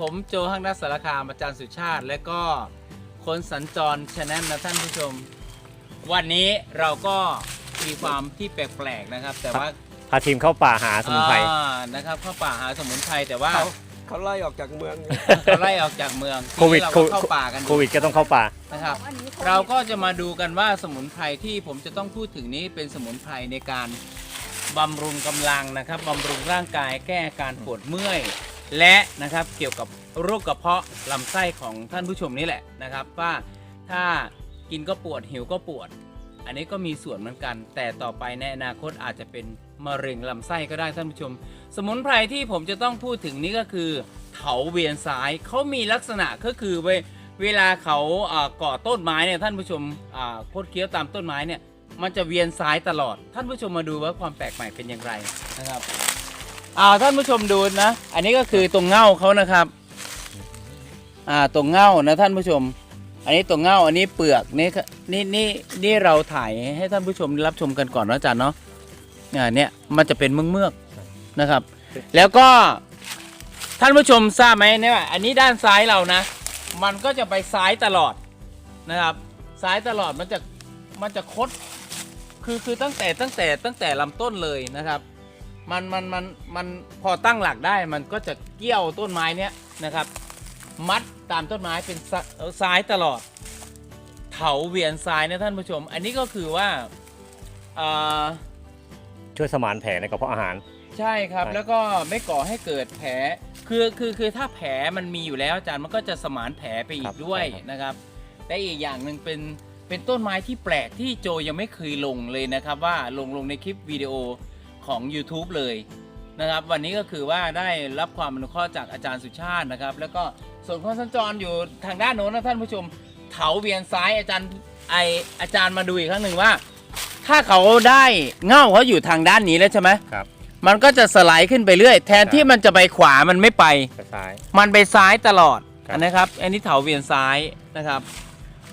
ผมโจห้างนักสารคามอาจารย์สุชาติ และก็คนสัญจรชแนลนะท่านผู้ชม วันนี้เราก็มีความที่แปลกๆนะครับ แต่ว่าพาทีมเข้าป่าหาสมุนไพรอ่านะครับเข้าป่าหาสมุนไพรแต่ว่าเขาเขาไล่ออกจากเมืองเขาไล่ออกจากเมืองโควิดทีนี้เราโคก็เข้าป่ากันโควิดก็ต้องเข้าป่า นะครับอันนี้โควิดเราก็จะมาดูกันว่าสมุนไพรที่ผมจะต้องพูดถึงนี้เป็นสมุนไพรในการบำรุงกำลังนะครับบำรุงร่างกายแก้อาการปวดเมื่อย และนะครับเกี่ยวกับโรคกระเพาะลำไส้ของท่านผู้ชมนี่แหละนะครับ ว่าถ้ากินก็ปวดหิวก็ปวด อันนี้ก็มีส่วนเหมือนกัน แต่ต่อไปในอนาคตอาจจะเป็นมะเร็งลำไส้ก็ได้ท่านผู้ชม สมุนไพรที่ผมจะต้องพูดถึงนี้ก็คือเถาเวียนซ้ายเขามีลักษณะก็คือเวเวลาเขาก่อต้นไม้เนี่ยท่านผู้ชมอ่าคดเคี้ยวตามต้นไม้เนี่ยมันจะเวียนซ้ายตลอด ท่านผู้ชมมาดูว่าความแปลกใหม่เป็นอย่างไรนะครับ อ่าท่านผู้ชมดูนะ อันนี้ก็คือตรงเง่าเขานะครับ อ่าตรงเง่านะท่านผู้ชม อันนี้ตรงเง่าอันนี้เปลือกนี่นี่นี่นี่เราถ่ายให้ท่านผู้ชมรับชมกันก่อนนะอาจารย์เนาะอ่าเนี่ยมันจะเป็นเมือกเมือกนะครับ แล้วก็ท่านผู้ชมทราบไหมเนี่ยอันนี้ด้านซ้ายเรานะ มันก็จะไปซ้ายตลอดนะครับ ซ้ายตลอดมันจะมันจะคดคือคือตั้งแต่ตั้งแต่ตั้งแต่ลำต้นเลยนะครับ มันมันมันมันพอตั้งหลักได้มันก็จะเกี่ยวต้นไม้เนี้ยนะครับ มัดตามต้นไม้เป็นซเอ่อซ้ายตลอด เถาเวียนซ้ายนะท่านผู้ชม อันนี้ก็คือว่าอ่าช่วยสมานแผลในกระเพาะอาหาร ใช่ครับใช่แล้วก็ไม่ก่อให้เกิดแผลคือคือคือถ้าแผลมันมีอยู่แล้วอาจารย์มันก็จะสมานแผลไปอีกด้วยนะครับและอีกอย่างหนึ่งเป็นเป็นต้นไม้ที่แปลกที่โจยังไม่เคยลงเลยนะครับ ว่าลงลงในคลิปวิดีโอ ของ YouTube เลยนะครับ วันนี้ก็คือว่าได้รับความอนุเคราะห์จากอาจารย์สุชาตินะครับ แล้วก็ส่วนคนสัญจรอยู่ทางด้านโน้นนะท่านผู้ชมเถาเวียนซ้ายอาจารย์ไออาจารย์มาดูอีกครั้งหนึ่งว่า ถ้าเขาได้เง่าเขาอยู่ทางด้านนี้แล้วใช่ไหมครับ มันก็จะสไลด์ขึ้นไปเรื่อย แทนใช่ที่มันจะไปขวามันไม่ไป ไปซ้าย มันไปซ้ายตลอดครับอันนะครับ อันนี้เถาเวียนซ้ายนะครับ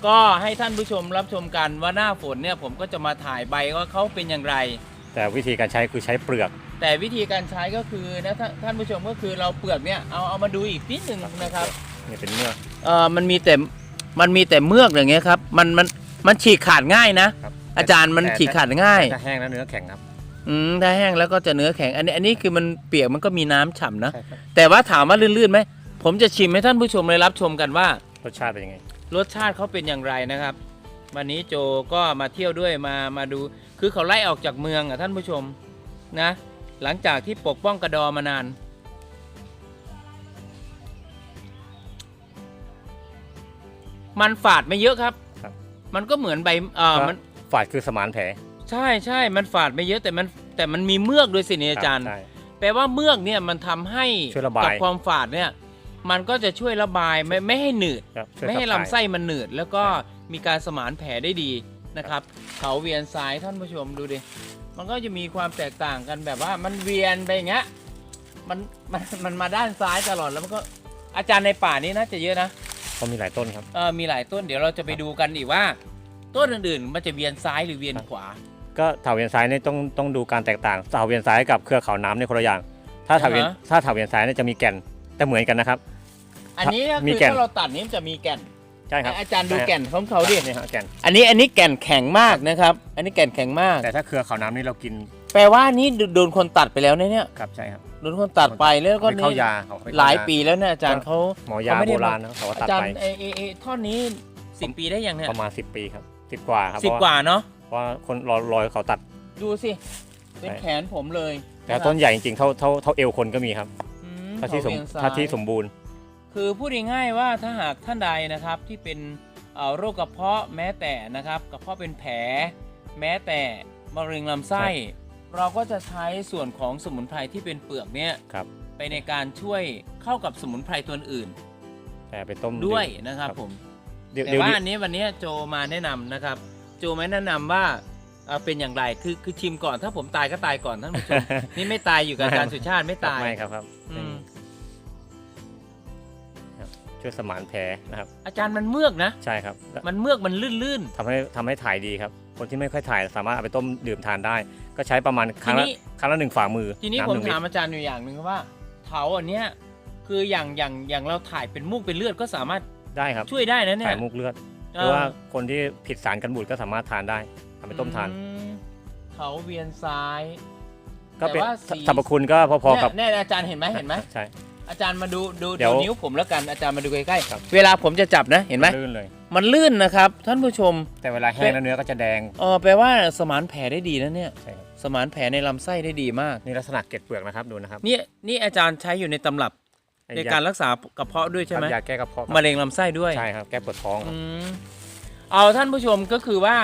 ก็ให้ท่านผู้ชมรับชมกันว่าหน้าฝนเนี่ยผมก็จะมาถ่ายใบว่าเขาเป็นอย่างไร แต่วิธีการใช้คือใช้เปลือก แต่วิธีการใช้ก็คือนะท่านท่านผู้ชมก็คือเราเปลือกเนี่ยเอาเอามาดูอีกนิดหนึ่งนะครับนี่เป็นเนื้อกเออมันมีแต่มันมีแต่เมือกอย่างเงี้ยครับมันมันมันฉีกขาดง่ายนะ ครับอาจารย์มันแต่ฉีกขาดง่าย แต่ถ้าแห้งแล้วเนื้อแข็งครับอืมถ้าแห้งแล้วก็จะเนื้อแข็ง อันนี้อันนี้คือมันเปียกมันก็มีน้ำฉ่ำนะ ใช่ครับแต่ว่าถามว่าลื่นๆไหมผมจะชิมให้ท่านผู้ชมเลยรับชมกันว่า รสชาติเป็นยังไง รสชาติเขาเป็นอย่างไรนะครับ วันนี้โจก็มาเที่ยวด้วยมามาดู คือเขาไล่ออกจากเมืองอะท่านผู้ชมนะ หลังจากที่ปกป้องกระดอมานาน มันฝาดไม่เยอะครับ ครับ มันก็เหมือนใบเออมันฝาดคือสมานแผลใช่ใช่ มันฝาดไม่เยอะแต่มันแต่มันมีเมือกด้วยสิเนี่ยอาจารย์คบใช่ แปลว่าเมือกเนี่ยมันทำให้ช่วยระบาย กับความฝาดเนี่ย มันก็จะช่วยระบายไม่ไม่ให้หนืด ครับช่วยไม่ให้ขับถ่าย ลำไส้มันหนืด แล้วก็มีการสมานแผลได้ดี นะครับเขาเวียนซ้ายท่านผู้ชมดูดิมันก็จะมีความแตกต่างกันแบบว่ามันเวียนไปอย่างเงี้ยมันมันมันมาด้านซ้ายตลอดแล้วมันก็อาจารย์ในป่านี้น่าจะเยอะนะเพราะมีหลายต้นครับเออมีหลายต้นเดี๋ยวเราจะไปดูกันอีกว่า ต้นอื่นๆ มันจะเวียนซ้ายหรือเวียนขวา ก็เถาเวียนซ้ายเนี่ยต้องต้องดูการแตกต่างเถาเวียนซ้ายกับเครือเขาน้ำในยคนละอย่าง ถ้าเถาเวียนอ่าฮะ ถ้าเถาเวียนซ้ายเนี่ยจะมีแก่นแต่เหมือนกันนะครับ อันนี้ก็มีคือแก่น ถ้าเราตัดนี้มันจะมีแก่น ใช่ครับอาจารย์ดูแก่นของเขาดินี่ฮะแก่นอันนี้อันนี้แก่นแข็งมากนะครับ อันนี้แก่นแข็งมาก แต่ถ้าเครือเขาน้ำนี่เรากิน แปลว่านี่โดนคนตัดไปแล้วเนี่ยเนี่ยครับใช่ครับโดนคนตัดไปแล้วก็เอาไปนี่เข้ายาเอาไปเข้หลายยปีแล้วเนี่ยอาจารย์เขาหมอยาเขาไม่ได้โบราณนะเขาก็อาตัดจารไปย์เอเอเอท่อนนี้สิบปีได้ยังเนี่ยประมาณ10ปีครับสิบกว่าครับสิบเพระกว่าเนาะเพราะว่าคนรอรอยเขาตัดดูสิเป็นใช่แขนผมเลย แต่ต้นใหญ่จริงๆเท่าเท่าเท่าเอวคนก็มีครับอืมถ้าที่สมเขเวียนซ้ยถ้าที่สมบูรณ์ คือพูดง่ายๆว่าถ้าหากท่านใดนะครับที่เป็นเอ่อโรคกระเพาะแม้แต่นะครับกระเพาะเป็นแผล แม้แต่มะเร็งลำไส้ เราก็จะใช้ส่วนของสมุนไพรที่เป็นเปลือกเนี่ยครับไปในการช่วยเข้ากับสมุนไพรตัวอื่นแต่ไปต้มด้วยมนะครับครับผมเดี๋ยวแต่เดี๋ยวว่านี้อันนี้วันนี้โจมาแนะนำนะครับ โจมาแนะนำว่าเอ่อเป็นอย่างไรคือคือชิมก่อนถ้าผมตายก็ตายก่อนท่านผู้ชมนี่ไม่ตายอยู่กับอาจารย์สุชาติไม่ตายไม่ครับครับอืม ช่วยสมานแผลนะครับ อาจารย์มันเมือกนะ ใช่ครับมันเมือกมันลื่น ทำให้ทำให้ถ่ายดีครับ คนที่ไม่ค่อยถ่ายสามารถเอาไปต้มดื่มทานได้ ก็ใช้ประมาณครั้งละทีนี้ ครั้งละหนึ่งฝ่ามือๆ ทีนี้ำผมหงลิตรถามอาจารย์อยู่อย่างหนึ่งว่าเถาอันเนี้ยคคืออย่างอย่างอย่างเราถ่ายเป็นมูกเป็นเลือดก็สามารถได้ครับช่วยได้นะเนี่ยถ่ายมุกเลือดเหรือว่าคนที่ผิดสารกันบูดก็สามารถทานได้ทำเป็นต้มทาน อืมเขาเวียนซ้าย ก็เป็นแต่ว่าสี สรรพคุณก็พอๆกับ เนี่ยเนี่ยอาจารย์เห็นไหมเห็นไหม ใช่ อาจารย์มาดูดูเดี๋ดูยว นิ้วผมแล้วกันอาจารย์มาดูใกล้ครับๆเวลาผมจะจับนะเห็นไหมลื่นเลย มันลื่นนะครับ ท่านผู้ชมแต่เวลาแห้งแล้วเนื้อก็จะแดง เออแปลว่าสมานแผลได้ดีนะเนี่ยใช่ครับ สมานแผลในลำไส้ได้ดีมากนี่ลักษณะเกล็ดเปลือกนะครับดูนะครับนี่นี่อาจารย์ใช้อยู่ในตำรับในการรักษากระเพาะด้วยใช่ไหมยาแก้กระเพาะครับมะเร็งลำไส้ด้วย ใช่ครับแก้ปวดท้องครับ อืมเอาท่านผู้ชมก็คือว่า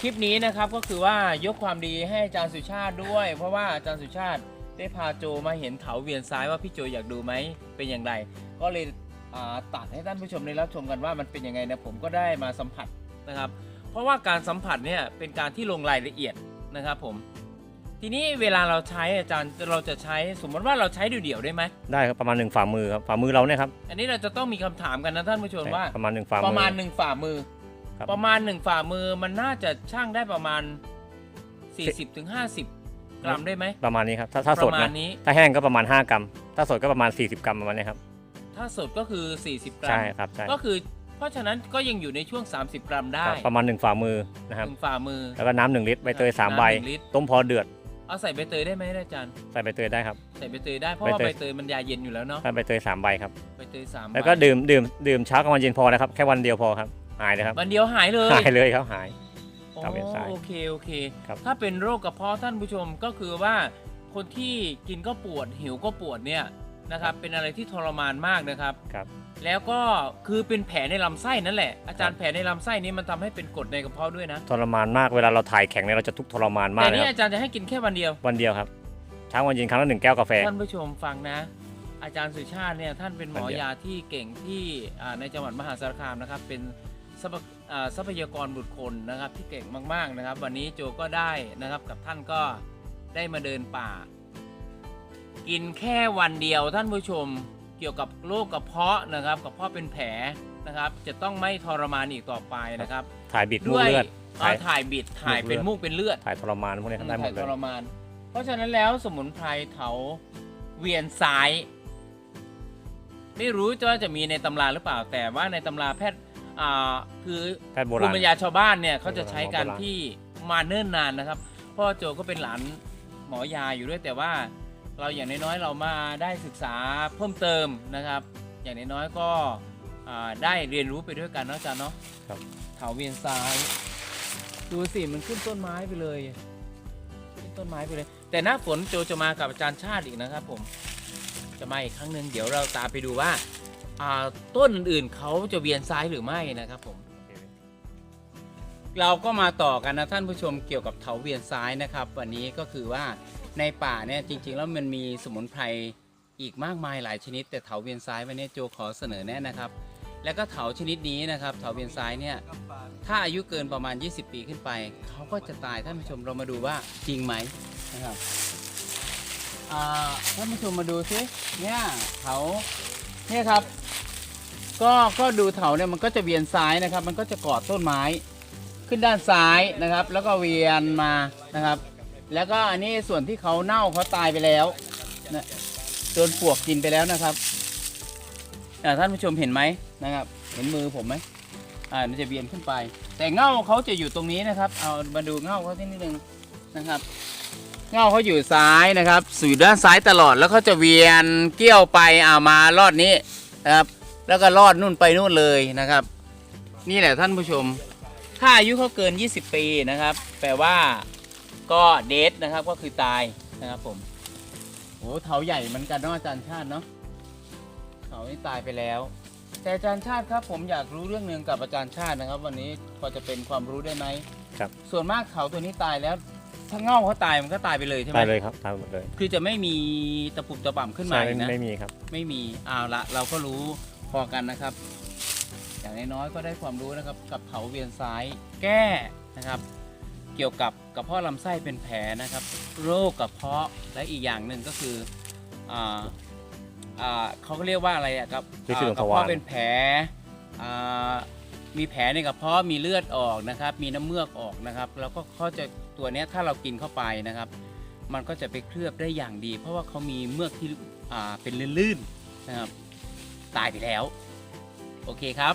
คลิปนี้นะครับก็คือว่ายกความดีให้อาจารย์สุชาติด้วย เพราะว่าอาจารย์สุชาติ ได้พาโจมาเห็นเถาเวียนซ้ายว่าพี่โจอยากดูไหมเป็นอย่างไร ก็เลยอ่าตัดให้ท่านผู้ชมได้รับชมกันว่ามันเป็นยังไงนะผมก็ได้มาสัมผัสนะครับ เพราะว่าการสัมผัสเนี่ยเป็นการที่ลงรายละเอียดนะครับผมทีนี้เวลาเราใช้อาจารย์เราจะใช้สมมติว่าเราใช้เดี่ยวๆได้ไหมได้ครับประมาณหนึ่งฝ่ามือครับฝ่ามือเราเนี่ยครับอันนี้เราจะต้องมีคำถามกันนะท่านผู้ชมว่าประมาณหนึ่งฝ่ามือประมาณหนึ่งฝ่ามือครับประมาณหนึ่งฝ่ามือมันน่าจะช่างได้ประมาณ 40-50ถึง50 กรัมได้ไหม ประมาณนี้ครับถ้าถ้าปสดระมาณนะนี้ ถ้าแห้งก็ประมาณ 5 กรัม ถ้าสดก็ประมาณ 40 กรัมประมาณนี้ครับถ้าสดก็คือ 40 กรัม ใช่ครับใช่ก็คือ เพราะฉะนั้นก็ยังอยู่ในช่วง 30 กรัมได้ครับประมาณหนึ่งฝ่ามือนะครับ หนึ่งฝ่ามือ แล้วก็น้ำหนึ่งลิตรใบเตยสามน้ำใบหนึ่งลิตร ต้มพอเดือดเอาใส่ใบเตยได้ไหมอาจารย์ ใส่ใบเตยได้ครับ ใส่ใบเตยได้เพราะว่าใบเตยใบเตยมันยาเย็นอยู่แล้วเนาะถ้าใบเตยสามใบครับ ใบเตยสามแล้วก็ใบดื่มดื่มดื่มเช้ากลางวันเย็นพอนะครับ แค่วันเดียวพอครับ หายเลยครับวันเดียวหายเลย หายเลยครับหาย โอ้ครับเป็นสายโอเคโอเค ครับ ถ้าเป็นโรคกระเพาะท่านผู้ชมก็คือว่าคนที่กินก็ปวดหิวก็ปวดเนี่ยนะครับเป็นอะไรที่ทรมานมากนะครับ ครับ แล้วก็คือเป็นแผลในลำไส้นั่นแหละ อาจารย์ครับแผลในลำไส้นี้มันทำให้เป็นกรดในกระเพาะด้วยนะ ทรมานมากเวลาเราถ่ายแข็งเนี่ยเราจะทุกข์ทรมานมากแต่เลยนี่ครับอาจารย์จะให้กินแค่วันเดียว วันเดียวครับเช้ากลางวันเย็นครั้งละหนึ่งแก้วกาแฟ ท่านผู้ชมฟังนะ อาจารย์สุชาติเนี่ยท่านเป็นหมอวันเดียวยาที่เก่งที่อ่าในจังหวัดมหาสารคามนะครับเป็นทรัพยอ่า ทรัพยากรบุตรคนนะครับที่เก่งมากๆนะครับ วันนี้โจก็ได้นะครับกับท่านก็ได้มาเดินป่า กินแค่วันเดียวท่านผู้ชมเกี่ยวกับโรคกระเพาะนะครับกระเพาะเป็นแผลนะครับ จะต้องไม่ทรมานอีกต่อไปนะครับ ถ่ายบิดมูด้กวยเลือดอ่าถ่ายถ่ายบิดถ่ายเป็นมูกเลือดมูกเป็นเลือด ถ่ายทรมานพวกนี้ทำได้หมถ่าดยเลทยรมาน เพราะฉะนั้นแล้วสมุนไพรเถาเวียนซ้าย ไม่รู้ว่าจะมีในตำราหรือเปล่าแต่ว่าในตำราแพทย์ อ่าคือแพทย์โบภูรามิณปัญญาชาวบ้านเนี่ยเขาจะใช้กันโบราณที่มาเนิ่นนานนะครับเพ่อโจก็เป็นหลานหมอยาอยู่ด้วยแต่ว่าเราอย่างน้อยๆเรามาได้ศึกษาเพิ่มเติมนะครับ อย่างน้อยๆก็อ่าได้เรียนรู้ไปด้วยกันเนาะอาจารย์เนาะครับเถาเวียนซ้าย ดูสิมันขึ้นต้นไม้ไปเลยขึ้นต้นไม้ไปเลย แต่หน้าฝนโจจะมากับอาจารย์ชาติอีกนะครับ ผม จะมาอีกครั้งหนึ่งเดี๋ยวเราตามไปดูว่า อ่าต้นอื่นๆเขาจะเวียนซ้ายหรือไม่นะครับผม เราก็มาต่อกันนะท่านผู้ชมเกี่ยวกับเถาเวียนซ้ายนะครับ วันนี้ก็คือว่าในป่าเนี่ยจริง ๆ แล้วมันมีสมุนไพรอีกมากมายหลายชนิด แต่เถาเวียนซ้ายวันนี้โจขอเสนอแนะนะครับ แล้วก็เถาชนิดนี้นะครับเถาเวียนซ้ายเนี่ยถ้าอายุเกินประมาณ 20 ปีขึ้นไปเขาก็จะตายท่านผู้ชมเรามาดูว่าจริงไหมนะครับท่านผู้ชมมาดูซิเนี่ยเถาเนี่ยครับ ก็ก็ดูเถาเนี่ยมันก็จะเวียนซ้ายนะครับ มันก็จะกอดต้นไม้ ขึ้นด้านซ้ายนะครับ แล้วก็เวียนมานะครับ แล้วก็อันนี้ส่วนที่เขาเน่าเขาตายไปแล้วนะโดนปลวกกินไปแล้วนะครับท่านผู้ชมเห็นไหมนะครับ เห็นมือผมไหมอ่ามันจะเวียนขึ้นไป แต่เง่าเขาจะอยู่ตรงนี้นะครับ เอามาดูเง่าเขาที่นิดนึงนะครับเง่าเขาอยู่ซ้ายนะครับอยู่ด้านซ้ายตลอดแล้วเขาจะเวียนเกี้ยวไปอ่ามารอดนี้นะครับ แล้วก็รอดนู่นไปนู่นเลยนะครับ นี่แหละท่านผู้ชม ถ้าอายุเขาเกิน 20 ปีนะครับ แปลว่าก็เดทนะครับก็คือตายนะครับผมโอ้เถาใหญ่เหมือนกันเนาะอาจารย์ชาติเนาะเถานี่ตายไปแล้ว แต่อาจารย์ชาติครับ ผมอยากรู้เรื่องหนึ่งกับอาจารย์ชาตินะครับ วันนี้พอจะเป็นความรู้ได้ไหมครับ ส่วนมากเถาตัวนี้ตายแล้ว ถ้าเง่าเขาตายมันก็ตายไปเลยใช่ไหมตายเลยครับตายหมดเลย คือจะไม่มีตะปุบตะป่ำขึ้นมาใช่อีกนะไม่มีครับ ไม่มีเอาละเราก็รู้ พอกันนะครับ อย่างน้อยๆก็ได้ความรู้นะครับกับเถาเวียนซ้ายแก้นะครับ เกี่ยวกับกระเพาะลำไส้เป็นแผลนะครับ โรคกระเพาะและอีกอย่างหนึ่งก็คืออ่าอ่าเขาก็เรียกว่าอะไรอะครับลิซิดวงกทระวาร เพาะเป็นแผลอ่ามีแผลในกระเพาะมีเลือดออกนะครับ มีน้ำเมือกออกนะครับ แล้วก็เขาจะตัวเนี้ยถ้าเรากินเข้าไปนะครับ มันก็จะไปเคลือบได้อย่างดี เพราะว่าเขามีเมือกที่อ่าเป็นลื่นๆนะครับ ตายไปแล้ว โอเคครับ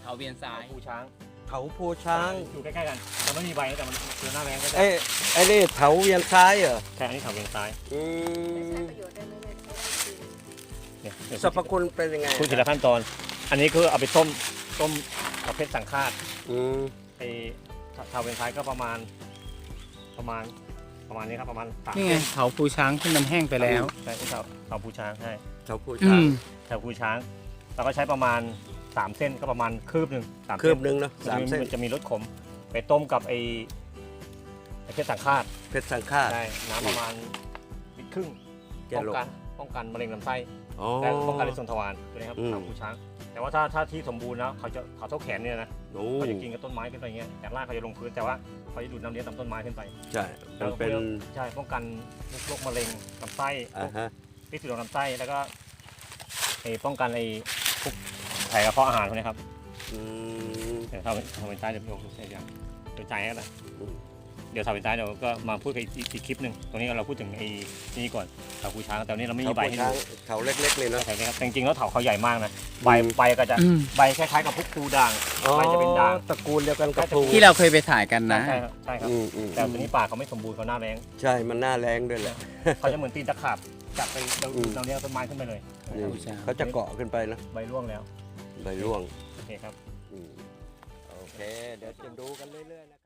เถาเวียนซ้ายภูช้างเขาภูช้างอยู่ใกล้ๆกันมันไม่มีใบนะแต่มันคือหน้าแรงก็จะเอ้ยไอ้นี่เถาเวียนซ้ายเหรอใช่อันนี้เถาเวียนซ้ายอืใช้มประโยชน์ได้ไหมเนี่ยเอาไว้กินเนี่ยเดี๋ยวสรรพคุณเป็นยังไงพูดทีละขั้นตอน อันนี้คือเอาไปต้มต้มประเภทสังฆาตอืมไอ้เถาเวียนซ้ายก็ประมาณ ประมาณประมาณนี้ครับประมาณสามนี่ไงเถาภูช้างที่มันแห้งไปแล้วใช่เถาเถาภูช้างใช่ เถาภูอืช้างมเถาภูช้างเราก็ใช้ประมาณสามเส้นก็ประมาณคืบหนึ่งสามคืเส้บนหนึ่งเนาะมันสามจะมีเส้นมันจะมีรสขม ไปต้มกับไอ้ไอ้เพชรสังฆาตเพชรสังฆาตใช่น้ำประมาณลิตรครึ่งแกป้องโลกันป้องกันมะเร็งลำไส้อ๋อ และป้องกันในส่วนทวารตัวนี้ครับอืมเถาภูช้าง แต่ว่าถ้าถ้าที่สมบูรณ์แล้วเขาจะเถาเท่าแขนเนี่ยนะโอ้เขาจะกินกับต้นไม้ขึ้นไปอย่างเงี้ยจากรากเขาจะลงพื้นแต่ว่าเขาจะดูดน้ำเลี้ยงตามต้นไม้ขึ้นไป ใช่มันเป็น ใช่ป้องกันโรคมะเร็งลำไส้อ่าฮะ พิษสุดลำไส้แล้วก็ไอ้ป้องกันไอ้พวกไขกระเพาะอาหารพวกนี้ครับอืมเดี๋ยวทำทำเป็นใต้เดี๋ยวพี่โอ๊คใช่ยังเดี๋ยวใจให้กันนะอืมเดี๋ยวทำเป็นใต้เดี๋ยวก็มาพูดกันอีกอีกคลิปหนึ่งตรงนี้เราพูดถึงไอ้นี่ก่อนเถาคูช้างแต่วันนี้เราไม่เถามีใบภูให้ช้างดูเถาเล็กๆเลยเนาะใช่ครับแต่จริงๆแล้วเถาเขาใหญ่มากนะใบอืมใบก็จะอืมใบคล้ายๆกับพวกปูด่างใบจะเป็นด่างตระกูลเดียวกันกับใช่ภูที่เราเคยไปถ่ายกันนะใช่ครับใช่ครับอืมอืมแต่ตัวนี้ป่าเขาไม่สมบูรณ์เขาหน้าแรงใช่มันหน้าแรงด้วยแหละเขาจะเหมือนตีนตะขาบ จับไปเราอืม เราเลี้ยงต้นไม้ขึ้นไปเลยอืมภูช้างเขาจะเกาะขึ้นไปนะใบร่วงแล้วใบร่วงโอเคครับ อืมโอเค เดี๋ยวจะดูกันเรื่อยๆนะครับ